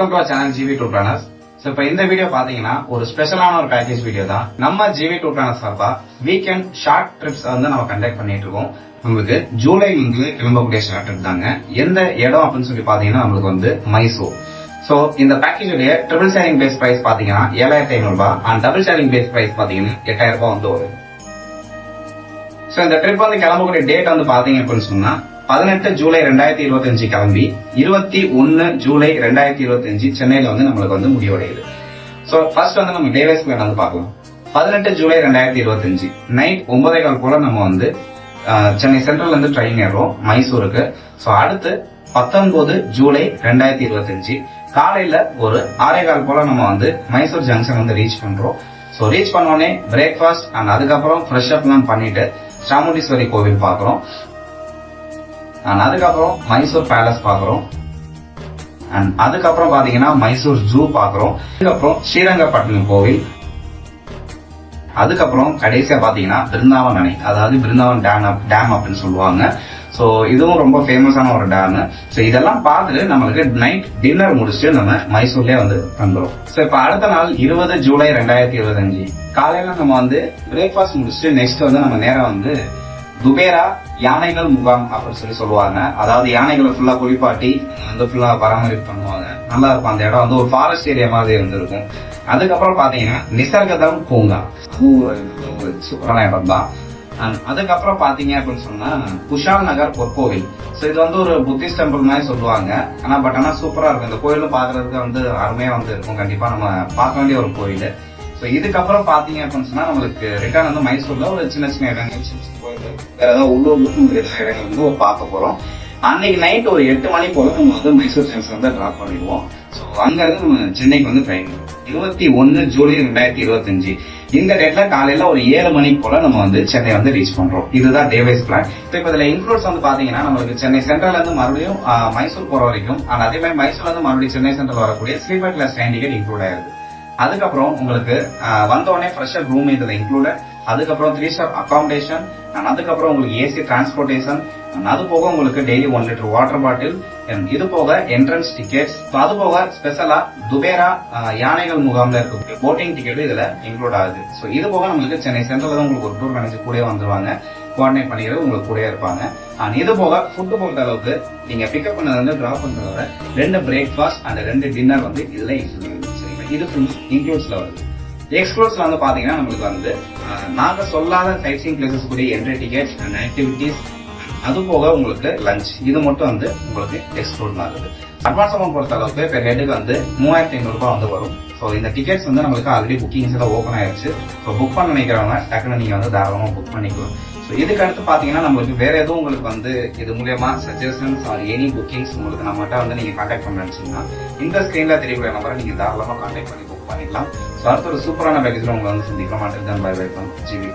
Welcome to channel GV two planners so இப்போ இந்த video பார்த்தீங்கன்னா ஒரு ஸ்பெஷலான ஒரு பேக்கேஜ் வீடியோ தான். நம்ம ஜிவி டூ பிளானர்ஸ் சார்பா வீக்கெண்ட் ஷார்ட் ட்ரிப்ஸ் வந்து நம்ம கண்டக்ட் பண்ணிட்டு இருக்கோம். உங்களுக்கு ஜூலை வந்து கிளம்பக்கூடிய ஷார்ட் ட்ரிப் தாங்க. எந்த இடம் அப்படின்னு சொல்லி பார்த்தீங்கன்னா நம்மளுக்கு வந்து மைசூர் ஸோ இந்த பேக்கேஜுடைய ட்ரிபிள் ஷேரிங் பேஸ் பிரைஸ் பார்த்தீங்கன்னா ஏழாயிரத்தி ஐநூறு ரூபாய். And double sharing base price பார்த்தீங்கன்னா எட்டாயிரம் ரூபாய் வந்து வரும். ஸோ இந்த ட்ரிப் வந்து கிளம்பக்கூடிய டேட் வந்து பாத்தீங்க அப்படின்னு சொன்னா பதினெட்டு ஜூலை ரெண்டாயிரத்தி இருபத்தஞ்சு கிளம்பி இருபத்தி ஒன்னு ஜூலை ரெண்டாயிரத்தி இருபத்தஞ்சு சென்னையில வந்து நம்மளுக்கு வந்து முடிவடையுது. ஸோ ஃபர்ஸ்ட் வந்து நம்ம டேவேஸ் பிளான் வந்து பார்க்கலாம். பதினெட்டு ஜூலை ரெண்டாயிரத்தி இருபத்தஞ்சு நைட் ஒன்பதே கால் போல நம்ம வந்து சென்னை சென்ட்ரல் இருந்து ட்ரெயின் ஏறுறோம் மைசூருக்கு. ஸோ அடுத்து பத்தொன்பது ஜூலை ரெண்டாயிரத்தி இருபத்தஞ்சு காலையில ஒரு ஆறே கால் போல நம்ம வந்து மைசூர் ஜங்ஷன் வந்து ரீச் பண்றோம். ஸோ ரீச் பண்ணோடனே பிரேக்ஃபாஸ்ட் அண்ட் அதுக்கப்புறம் ஃப்ரெஷ் அப்லாம் பண்ணிட்டு சாமுண்டீஸ்வரி கோவில் பார்க்குறோம். அண்ட் அதுக்கப்புறம் மைசூர் பேலஸ் பார்க்குறோம். அண்ட் அதுக்கப்புறம் பார்த்தீங்கன்னா மைசூர் ஜூ பார்க்குறோம். அதுக்கப்புறம் ஸ்ரீரங்கப்பட்டினம் கோவில். அதுக்கப்புறம் கடைசியாக பார்த்தீங்கன்னா பிருந்தாவன் அணை. அதாவது பிருந்தாவன் டேம் டேம் அப்படின்னு சொல்லுவாங்க. ஸோ இதுவும் ரொம்ப ஃபேமஸான ஒரு டேமு ஸோ இதெல்லாம் பார்த்துட்டு நம்மளுக்கு நைட் டின்னர் முடிச்சுட்டு நம்ம மைசூர்லயே வந்து தந்துடும் ஸோ இப்போ அடுத்த நாள் இருபது ஜூலை ரெண்டாயிரத்தி இருபத்தஞ்சு. காலையில் நம்ம வந்து பிரேக்ஃபாஸ்ட் முடிச்சுட்டு நெக்ஸ்ட் வந்து நம்ம நேரம் வந்து துபேரா யானைகள் முகாம் அப்படின்னு சொல்லி சொல்லுவாங்க. அதாவது யானைகளை ஃபுல்லா குளிப்பாட்டி வந்து ஃபுல்லா பராமரிப்பு பண்ணுவாங்க. நல்லா இருக்கும். அந்த இடம் வந்து ஒரு ஃபாரஸ்ட் ஏரியா மாதிரி இருந்திருக்கும். அதுக்கப்புறம் பாத்தீங்கன்னா நிசர்கதம் பூங்கா. சூப்பரான இடம் தான். அதுக்கப்புறம் பாத்தீங்க அப்படின்னு சொன்னா குஷால் நகர் பொற்கோவில் ஸோ இது வந்து ஒரு புத்திஸ்ட் டெம்பிள் மாதிரி சொல்லுவாங்க. ஆனா பட் ஆனா சூப்பரா இருக்கும். இந்த கோயிலும் பாக்குறதுக்கு வந்து அருமையா வந்து இருக்கும். கண்டிப்பா நம்ம பார்க்க வேண்டிய ஒரு கோயில் ஸோ இதுக்கப்புறம் பார்த்தீங்க அப்படின்னு சொன்னால் நம்மளுக்கு ரிட்டர்ன் வந்து மைசூரில் ஒரு சின்ன சின்ன இடங்கள் சின்ன சின்ன கோயில்கள் வேறு ஏதாவது உள்ளூர்லுக்கும் இடங்கள் வந்து பார்க்க போகிறோம் அன்னைக்கு நைட் ஒரு எட்டு மணி போல நம்ம வந்து மைசூர் ஜங்ஷன் வந்து ட்ராப் பண்ணிடுவோம். ஸோ அங்கேருந்து நம்ம சென்னைக்கு வந்து ட்ரெயின் இருபத்தி ஒன்று ஜூலை ரெண்டாயிரத்தி இருபத்தஞ்சு. இந்த டேட்ல காலையில ஒரு ஏழு மணி போல நம்ம வந்து சென்னை வந்து ரீச் பண்றோம். இதுதான் டேவைஸ் பிளான் இப்போ இப்போ இதுல இன்க்ளூட்ஸ் வந்து பாத்தீங்கன்னா நம்மளுக்கு சென்னை சென்ட்ரல்ல இருந்து மறுபடியும் மைசூர் போற வரைக்கும் and அதே மாதிரி மைசூர்ல இருந்து மறுபடியும் சென்னை சென்ட்ரல் வரக்கூடிய sleeper class train ticket include ஆயிருது அதுக்கப்புறம் உங்களுக்கு வந்தோடனே ஃப்ரெஷர் ரூம் இதுல இன்க்ளூடட் அதுக்கப்புறம் த்ரீ ஸ்டார் அகாமடேஷன் அதுக்கப்புறம் உங்களுக்கு ஏசி டிரான்ஸ்போர்ட்டேஷன் அது போக உங்களுக்கு daily one litre water bottle இது போக என்ட்ரன்ஸ் டிக்கெட்ஸ் அது போக ஸ்பெஷலா துபேரா யானைகள் முகாம்ல இருக்கக்கூடிய போட்டிங் டிக்கெட் இதுல இன்க்ளூட் ஆகுது. ஸோ இது போக நம்மளுக்கு சென்னை சென்ட்ரல் தான் உங்களுக்கு ஒரு டூர் மேனேஜர் கூட வந்துருவாங்க. கோஆர்டினேட் பண்ணிக்கிறது உங்களுக்கு கூட இருப்பாங்க. அண்ட் இது போக ஃபுட்டு பொறுத்த அளவுக்கு நீங்க பிக்கப் பண்ணது வந்து டிராப் பண்றத ரெண்டு பிரேக்ஃபாஸ்ட் அண்ட் ரெண்டு டின்னர் வந்து இதுல இன்க்ளூட் இது ஃபுல் இன்க்ளூட்ஸில் வருது. எக்ஸ்க்ளூட்ஸ்ல வந்து பாத்தீங்கன்னா நம்மளுக்கு வந்து நாங்கள் நாங்க சொல்லாத சைட் சீன் பிளேசஸ் கூடிய என்ட்ரி டிக்கெட்ஸ் அண்ட் ஆக்டிவிட்டீஸ் அது போக உங்களுக்கு லஞ்ச் இது மட்டும் வந்து உங்களுக்கு எக்ஸ்க்ளூட் ஆகுது. அட்வான்ஸ் அமௌண்ட் பொறுத்த அளவுக்கு இப்போ ஹெட்டுக்கு வந்து மூவாயிரத்தி ஐநூறு வந்து வரும். ஸோ இந்த டிக்கெட்ஸ் வந்து நம்மளுக்கு ஆல்ரெடி புக்கிங்ஸ் எல்லாம் ஓப்பன் ஆயிடுச்சு ஸோ புக் பண்ண நினைக்கிறவங்க டக்குன்னு நீங்கள் வந்து தாராளமாக புக் பண்ணிக்கலாம். ஸோ இதுக்கு அடுத்து பார்த்தீங்கன்னா நம்மளுக்கு வேற எதுவும் உங்களுக்கு வந்து இது மூலயமா சஜஷன்ஸ் ஆர் எனி புக்கிங்ஸ் உங்களுக்கு நம்மகிட்ட வந்து நீங்கள் காண்டாக்ட் பண்ண நினைச்சீங்கன்னா இந்த ஸ்க்ரீனில் தெரியக்கூடிய நம்பரை நீங்கள் தாராளமாக காண்டாக்ட் பண்ணி புக் பண்ணிக்கலாம். ஸோ அடுத்த ஒரு சூப்பரான பேக்கேஜில் உங்களை வந்து சந்திக்கலாம் மாட்டேன் பை பை ஜிவி